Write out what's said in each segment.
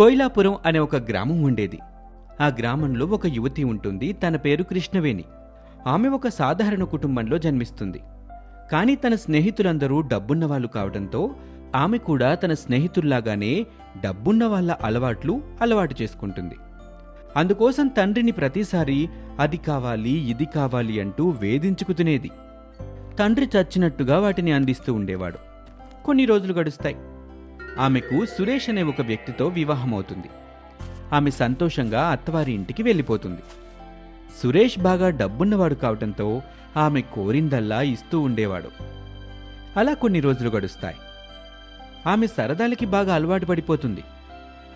కోయిలాపురం అనే ఒక గ్రామం ఉండేది. ఆ గ్రామంలో ఒక యువతి ఉంటుంది తన పేరు కృష్ణవేణి. ఆమె ఒక సాధారణ కుటుంబంలో జన్మిస్తుంది. కానీ తన స్నేహితులందరూ డబ్బున్న వాళ్ళు కావడంతో ఆమె కూడా తన స్నేహితుల్లాగానే డబ్బున్న వాళ్ళ అలవాట్లు అలవాటు చేసుకుంటుంది. అందుకోసం తండ్రిని ప్రతిసారి అది కావాలి ఇది కావాలి అంటూ వేధించుకు తినేది తండ్రి చచ్చినట్టుగా వాటిని అందిస్తూ ఉండేవాడు. కొన్ని రోజులు గడుస్తాయి. ఆమెకు సురేష్ అనే ఒక వ్యక్తితో వివాహమవుతుంది. ఆమె సంతోషంగా అత్తవారి ఇంటికి వెళ్ళిపోతుంది. సురేష్ బాగా డబ్బున్నవాడు కావటంతో ఆమె కోరిందల్లా ఇస్తూ ఉండేవాడు. అలా కొన్ని రోజులు గడుస్తాయి. ఆమె సరదాలకి బాగా అలవాటు పడిపోతుంది.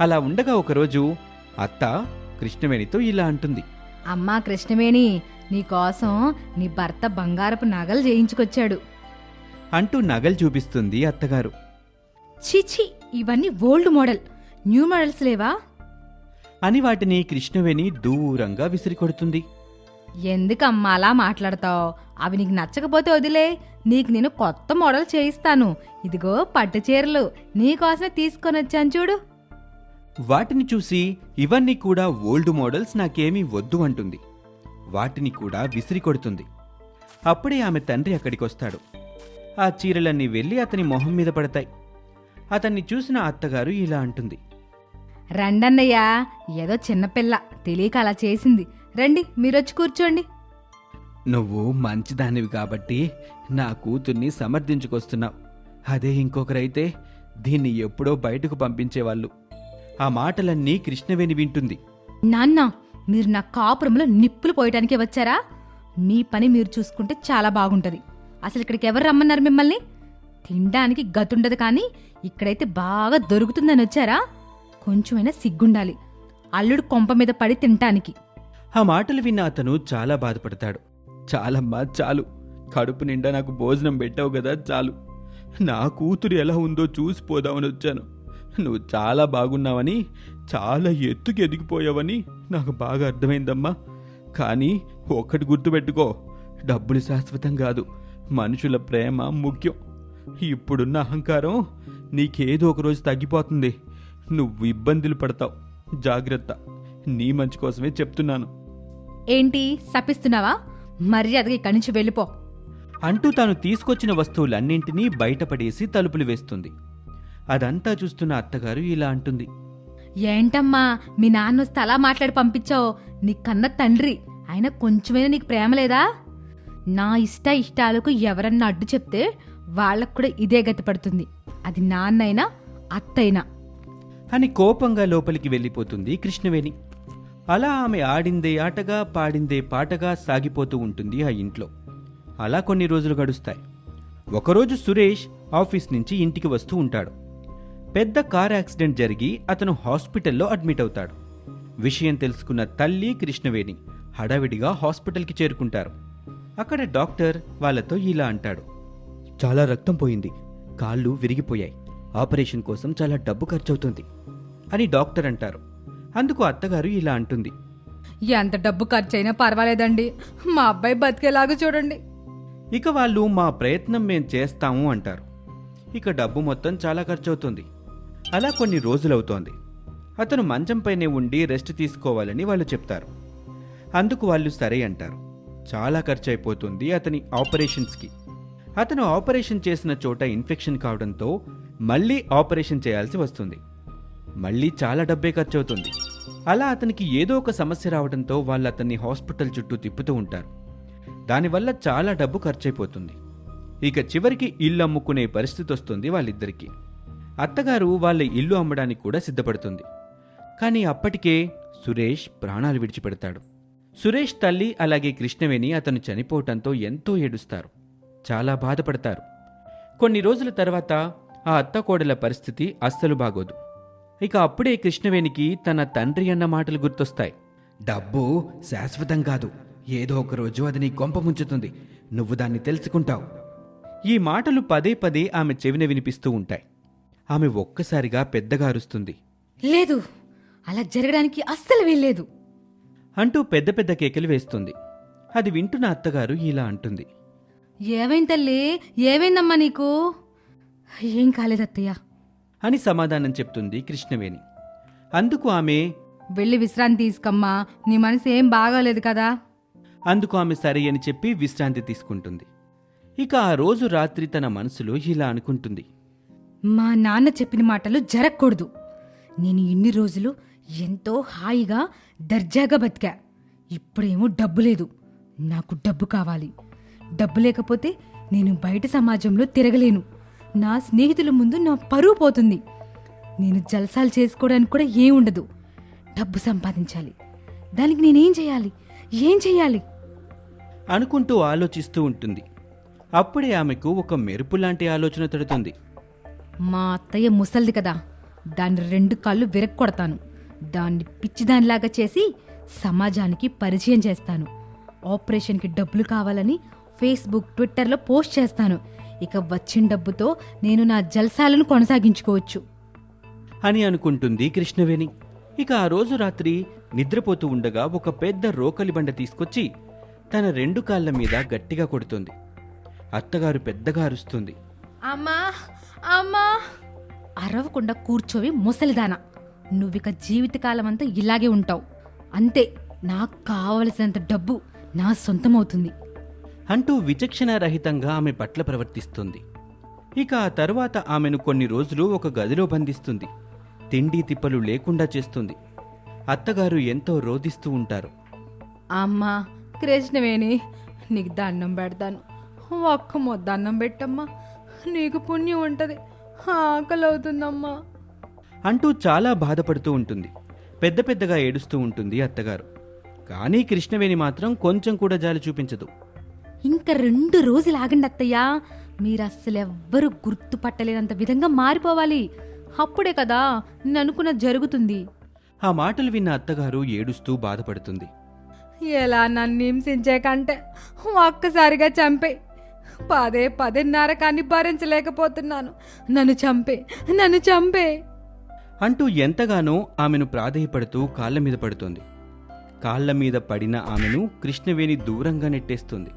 అలా ఉండగా ఒకరోజు అత్త కృష్ణవేణితో ఇలా అంటుంది. అమ్మా కృష్ణవేణి నీకోసం నీ భర్త బంగారపు నగలు చేయించుకొచ్చాడు. అంటూ నగలు చూపిస్తుంది అత్తగారు. చిచి ఇవన్నీ ఓల్డ్ మోడల్. న్యూ మోడల్స్ లేవా? అని వాటిని కృష్ణవేణి దూరంగా విసిరికొడుతుంది ఎందుకమ్మా అలా మాట్లాడతావు? అవి నీకు నచ్చకపోతే వదిలే. నీకు నేను కొత్త మోడల్ చేయిస్తాను. ఇదిగో పట్టు చీరలు. నీకోసమే తీసుకొని వచ్చాను చూడు. వాటిని చూసి ఇవన్నీ కూడా ఓల్డ్ మోడల్స్ నాకేమీ వద్దు అంటుంది. వాటిని కూడా విసిరి కొడుతుంది. అప్పుడే ఆమె తండ్రి అక్కడికొస్తాడు. ఆ చీరలన్నీ వెళ్ళి అతని మొహం మీద పడతాయి. అతన్ని చూసిన అత్తగారు ఇలా అంటుంది. రండన్నయ్య ఏదో చిన్నపిల్ల తెలియక అలా చేసింది. రండి మీరొచ్చి కూర్చోండి. నువ్వు మంచిదానివి కాబట్టి నా కూతుర్ని సమర్థించుకొస్తున్నావు. అదే ఇంకొకరైతే దీన్ని ఎప్పుడో బయటకు పంపించేవాళ్ళు. ఆ మాటలన్నీ కృష్ణవేణి వింటుంది. నాన్న మీరు నా కాపురంలో నిప్పులు పోయటానికి వచ్చారా? మీ పని మీరు చూసుకుంటే చాలా బాగుంటది. అసలు ఇక్కడికి ఎవరు రమ్మన్నారు మిమ్మల్ని? తినడానికి గతుండదు కానీ ఇక్కడైతే బాగా దొరుకుతుందని వచ్చారా? కొంచెమైనా సిగ్గుండాలి. అల్లుడు కొంప మీద పడి తినటానికి. ఆ మాటలు విన్న అతను చాలా బాధపడతాడు. చాలమ్మా చాలు. కడుపు నిండా నాకు భోజనం పెట్టావు కదా చాలు. నా కూతురు ఎలా ఉందో చూసిపోదామని వచ్చాను. నువ్వు చాలా బాగున్నావని చాలా ఎత్తుకు ఎదిగిపోయావని నాకు బాగా అర్థమైందమ్మా. కానీ ఒక్కటి గుర్తుపెట్టుకో డబ్బులు శాశ్వతం కాదు. మనుషుల ప్రేమ ముఖ్యం. ఇప్పుడున్న అహంకారం నీకేదో ఒకరోజు తగ్గిపోతుంది. నువ్వు ఇబ్బందులు పడతావు. జాగ్రత్త. నీ మంచి కోసమే చెప్తున్నాను. ఏంటి? శపిస్తున్నావా మర్యాదగా ఇక్కడి నుంచి వెళ్ళిపో. అంటూ తాను తీసుకొచ్చిన వస్తువులన్నింటినీ బయటపడేసి తలుపులు వేస్తుంది. అదంతా చూస్తున్న అత్తగారు ఇలా అంటుంది. ఏంటమ్మా? మీ నాన్న వస్తే అలా మాట్లాడి పంపించావు. నీ కన్న తండ్రి. అయినా కొంచెమైనా నీకు ప్రేమ లేదా? నా ఇష్ట ఇష్టాలకు ఎవరన్నా అడ్డు చెప్తే వాళ్ళకు కూడా ఇదే గతి పడుతుంది. అది నాన్నైనా అత్తైనా. అని కోపంగా లోపలికి వెళ్ళిపోతుంది కృష్ణవేణి. అలా ఆమె ఆడిందే ఆటగా పాడిందే పాటగా సాగిపోతూ ఉంటుంది ఆ ఇంట్లో. అలా కొన్ని రోజులు గడుస్తాయి. ఒకరోజు సురేష్ ఆఫీస్ నుంచి ఇంటికి వస్తూ ఉంటాడు. పెద్ద కార్ యాక్సిడెంట్ జరిగి అతను హాస్పిటల్లో అడ్మిట్ అవుతాడు. విషయం తెలుసుకున్న తల్లి కృష్ణవేణి హడావిడిగా హాస్పిటల్కి చేరుకుంటారు. అక్కడ డాక్టర్ వాళ్ళతో ఇలా అంటాడు. చాలా రక్తం పోయింది. కాళ్ళు విరిగిపోయాయి. ఆపరేషన్ కోసం చాలా డబ్బు ఖర్చవుతుంది అని డాక్టర్ అంటారు. అందుకు అత్తగారు ఇలా అంటుంది. ఎంత డబ్బు ఖర్చైనా పర్వాలేదండి. మా అబ్బాయి బతికేలాగా చూడండి. ఇక వాళ్ళు మా ప్రయత్నం మేం చేస్తాము అంటారు. ఇక డబ్బు మొత్తం చాలా ఖర్చవుతుంది. అలా కొన్ని రోజులవుతోంది. అతను మంచంపైనే ఉండి రెస్ట్ తీసుకోవాలని వాళ్ళు చెప్తారు. అందుకు వాళ్ళు సరే అంటారు. చాలా ఖర్చు అయిపోతుంది అతని ఆపరేషన్స్కి. అతను ఆపరేషన్ చేసిన చోట ఇన్ఫెక్షన్ కావడంతో మళ్ళీ ఆపరేషన్ చేయాల్సి వస్తుంది. మళ్ళీ చాలా డబ్బే ఖర్చు అవుతుంది అలా అతనికి ఏదో ఒక సమస్య రావడంతో వాళ్ళు అతన్ని హాస్పిటల్ చుట్టూ తిప్పుతూ ఉంటారు. దానివల్ల చాలా డబ్బు ఖర్చయిపోతుంది ఇక చివరికి ఇల్లు అమ్ముకునే పరిస్థితి వస్తుంది వాళ్ళిద్దరికీ. అత్తగారు వాళ్ళ ఇల్లు అమ్మడానికి కూడా సిద్ధపడుతుంది. కానీ అప్పటికే సురేష్ ప్రాణాలు విడిచిపెడతాడు. సురేష్ తల్లి అలాగే కృష్ణవేణి అతను చనిపోవటంతో ఎంతో ఏడుస్తారు. చాలా బాధపడతారు. కొన్ని రోజుల తర్వాత ఆ అత్తకోడల పరిస్థితి అస్సలు బాగోదు. ఇక అప్పుడే కృష్ణవేణికి తన తండ్రి అన్న మాటలు గుర్తొస్తాయి. డబ్బు శాశ్వతం కాదు. ఏదో ఒక రోజు అది నీ కొంప ముంచుతుంది. నువ్వు దాన్ని తెలుసుకుంటావు. ఈ మాటలు పదే పదే ఆమె చెవిన వినిపిస్తూ ఉంటాయి. ఆమె ఒక్కసారిగా పెద్దగా అరుస్తుంది. లేదు. అలా జరగడానికి అస్సలు వీల్లేదు. అంటూ పెద్ద పెద్ద కేకలు వేస్తుంది. అది వింటున్న అత్తగారు ఇలా అంటుంది. ఏమైంది తల్లి? ఏమైందమ్మా నీకు? ఏం కాలేదు అత్తయ్య. అని సమాధానం చెప్తుంది కృష్ణవేణి. అందుకు ఆమె వెళ్ళి విశ్రాంతి తీసుకోమ్మా. నీ మనసు ఏం బాగాలేదు కదా. అందుకు ఆమె సరే అని చెప్పి విశ్రాంతి తీసుకుంటుంది. ఇక ఆ రోజు రాత్రి తన మనసులో ఇలా అనుకుంటుంది. మా నాన్న చెప్పిన మాటలు జరగకూడదు. నేను ఇన్ని రోజులు ఎంతో హాయిగా దర్జాగా బతికా. ఇప్పుడేమో డబ్బు లేదు. నాకు డబ్బు కావాలి. డబ్బు లేకపోతే నేను బయట సమాజంలో తిరగలేను. నా స్నేహితుల ముందు నా పరువు పోతుంది. నేను జల్సాలు చేసుకోవడానికి కూడా ఏం ఉండదు. డబ్బు సంపాదించాలి. దానికి నేనేం చేయాలి? ఏం చేయాలి? అనుకుంటూ ఆలోచిస్తూ ఉంటుంది. అప్పుడే ఆమెకు ఒక మెరుపు లాంటి ఆలోచన తడుతుంది. మా అత్తయ్య ముసల్ది కదా. దాన్ని రెండు కాళ్ళు విరక్కొడతాను దాన్ని పిచ్చిదానిలాగా చేసి సమాజానికి పరిచయం చేస్తాను. ఆపరేషన్కి డబ్బులు కావాలని ఫేస్బుక్ ట్విట్టర్లో పోస్ట్ చేస్తాను. ఇక వచ్చిన డబ్బుతో నేను నా జల్సాలను కొనసాగించుకోవచ్చు. అని అనుకుంటుంది కృష్ణవేణి. ఇక ఆ రోజు రాత్రి నిద్రపోతూ ఉండగా ఒక పెద్ద రోకలి బండ తీసుకొచ్చి తన రెండు కాళ్ళ మీద గట్టిగా కొడుతుంది. అత్తగారు పెద్దగా అరుస్తుంది. అమ్మా అమ్మా! అరవకుండా కూర్చోవి ముసలిదానా. నువ్విక జీవితకాలం అంతా ఇలాగే ఉంటావు. అంతే నాకు కావలసినంత డబ్బు నా సొంతమవుతుంది. అంటూ విచక్షణారహితంగా ఆమె పట్ల ప్రవర్తిస్తుంది. ఇక ఆ తరువాత ఆమెను కొన్ని రోజులు ఒక గదిలో బంధిస్తుంది. తిండి తిప్పలు లేకుండా చేస్తుంది. అత్తగారు ఎంతో రోదిస్తూ ఉంటారు. అమ్మా కృష్ణవేణి నీకు దండం పెడతాను. ఒక్క మొద్ద అన్నం పెట్టమ్మా. నీకు పుణ్యం ఉంటుంది. ఆకలి అవుతుందమ్మా అంటూ చాలా బాధపడుతూ ఉంటుంది. పెద్ద పెద్దగా ఏడుస్తూ ఉంటుంది అత్తగారు. కానీ కృష్ణవేణి మాత్రం కొంచెం కూడా జాలి చూపించదు. ఇంకా రెండు రోజులు ఆగండి అత్తయ్యా. మీరు అస్సలు ఎవ్వరూ గుర్తుపట్టలేనంత విధంగా మారిపోవాలి. అప్పుడే కదా నేను అనుకున్నది జరుగుతుంది. ఆ మాటలు విన్న అత్తగారు ఏడుస్తూ బాధపడుతుంది. ఎలా నన్ను హింసించే కంటే ఒక్కసారిగా చంపే. పదే పదే నరకాన్ని భరించలేకపోతున్నాను. నన్ను చంపే నన్ను చంపే. అంటూ ఎంతగానో ఆమెను ప్రాధేయపడుతూ కాళ్ళ మీద పడుతుంది. కాళ్ళ మీద పడిన ఆమెను కృష్ణవేణి దూరంగా నెట్టేస్తుంది.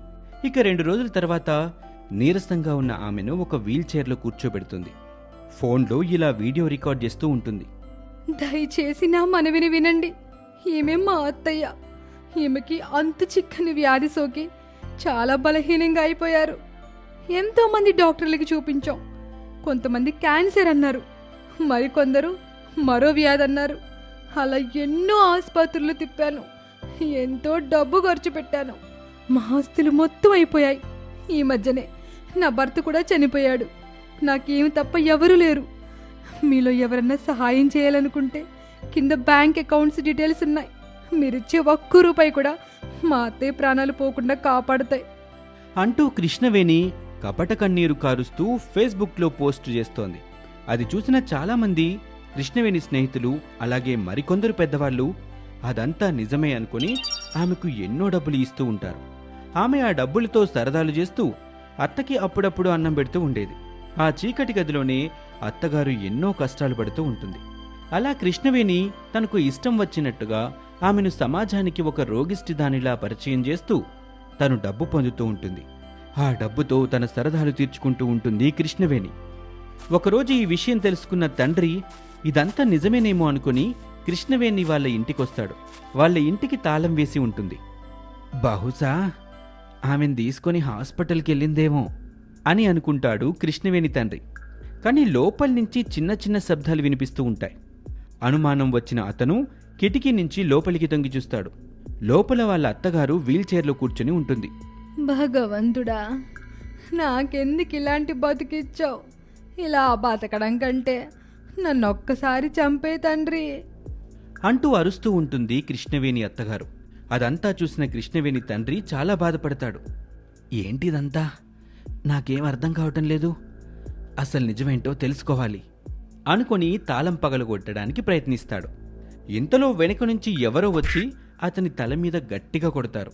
ఇక రెండు రోజుల తర్వాత నీరసంగా ఉన్న ఆమెను ఒక వీల్చైర్లో కూర్చోబెడుతుంది. ఫోన్లో ఇలా వీడియో రికార్డ్ చేస్తూ ఉంటుంది. దయచేసి నా మనవిని వినండి. ఈమె మా అత్తయ్య. ఈమెకి అంతు చిక్కని వ్యాధి సోకి చాలా బలహీనంగా అయిపోయారు. ఎంతో మంది డాక్టర్లకి చూపించాం. కొంతమంది క్యాన్సర్ అన్నారు. మరికొందరు మరో వ్యాధి అన్నారు. అలా ఎన్నో ఆసుపత్రులు తిప్పాను. ఎంతో డబ్బు ఖర్చు పెట్టాను. మా ఆస్తులు మొత్తం అయిపోయాయి. ఈ మధ్యనే నా భర్త కూడా చనిపోయాడు. నాకేమి తప్ప ఎవరూ లేరు. మీలో ఎవరన్నా సహాయం చేయాలనుకుంటే కింద బ్యాంక్ అకౌంట్స్ డీటెయిల్స్ ఉన్నాయి. మీరిచ్చే ఒక్క రూపాయి కూడా మా అత్తయ్య ప్రాణాలు పోకుండా కాపాడుతాయి. అంటూ కృష్ణవేణి కపట కన్నీరు కారుస్తూ ఫేస్బుక్లో పోస్ట్ చేస్తోంది. అది చూసిన చాలామంది కృష్ణవేణి స్నేహితులు అలాగే మరికొందరు పెద్దవాళ్ళు అదంతా నిజమే అనుకుని ఆమెకు ఎన్నో డబ్బులు ఇస్తూ ఉంటారు. ఆమె ఆ డబ్బులతో సరదాలు చేస్తూ అత్తకి అప్పుడప్పుడు అన్నం పెడుతూ ఉండేది. ఆ చీకటి గదిలోనే అత్తగారు ఎన్నో కష్టాలు పడుతూ ఉంటుంది. అలా కృష్ణవేణి తనకు ఇష్టం వచ్చినట్టుగా ఆమెను సమాజానికి ఒక రోగిష్టి దానిలా పరిచయం చేస్తూ తను డబ్బు పొందుతూ ఉంటుంది. ఆ డబ్బుతో తన సరదాలు తీర్చుకుంటూ ఉంటుంది కృష్ణవేణి. ఒకరోజు ఈ విషయం తెలుసుకున్న తండ్రి ఇదంతా నిజమేనేమో అనుకుని కృష్ణవేణి వాళ్ళ ఇంటికొస్తాడు. వాళ్ళ ఇంటికి తాళం వేసి ఉంటుంది. బహుశా ఆమెను తీసుకొని హాస్పిటల్కి వెళ్ళిందేమో అని అనుకుంటాడు కృష్ణవేణి తండ్రి. కానీ లోపల నుంచి చిన్న చిన్న శబ్దాలు వినిపిస్తూ ఉంటాయి. అనుమానం వచ్చిన అతను కిటికీ నుంచి లోపలికి తొంగి చూస్తాడు. లోపల వాళ్ళ అత్తగారు వీల్ చైర్లో కూర్చొని ఉంటుంది. భగవంతుడా నాకెందుకు ఇలాంటి బతికిచ్చావు? ఇలా బతకడం కంటే నన్ను ఒక్కసారి చంపే తండ్రి. అంటూ అరుస్తూ ఉంటుంది కృష్ణవేణి అత్తగారు. అదంతా చూసిన కృష్ణవేణి తండ్రి చాలా బాధపడతాడు. ఏంటిదంతా? నాకేం అర్థం కావటం లేదు. అసలు నిజమేంటో తెలుసుకోవాలి. అనుకొని తాళం పగలగొట్టడానికి ప్రయత్నిస్తాడు. ఇంతలో వెనుక నుంచి ఎవరో వచ్చి అతని తల మీద గట్టిగా కొడతారు.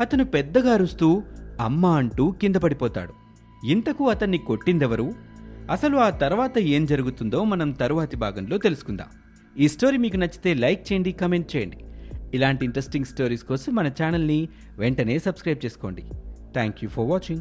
అతను పెద్దగా అరుస్తూ అమ్మ అంటూ కింద పడిపోతాడు. ఇంతకు అతన్ని కొట్టిందెవరు? అసలు ఆ తర్వాత ఏం జరుగుతుందో మనం తరువాతి భాగంలో తెలుసుకుందాం. ఈ స్టోరీ మీకు నచ్చితే లైక్ చేయండి కమెంట్ చేయండి. ఇలాంటి ఇంట్రెస్టింగ్ స్టోరీస్ కోసం మన ఛానల్ని వెంటనే సబ్స్క్రైబ్ చేసుకోండి. Thank you for watching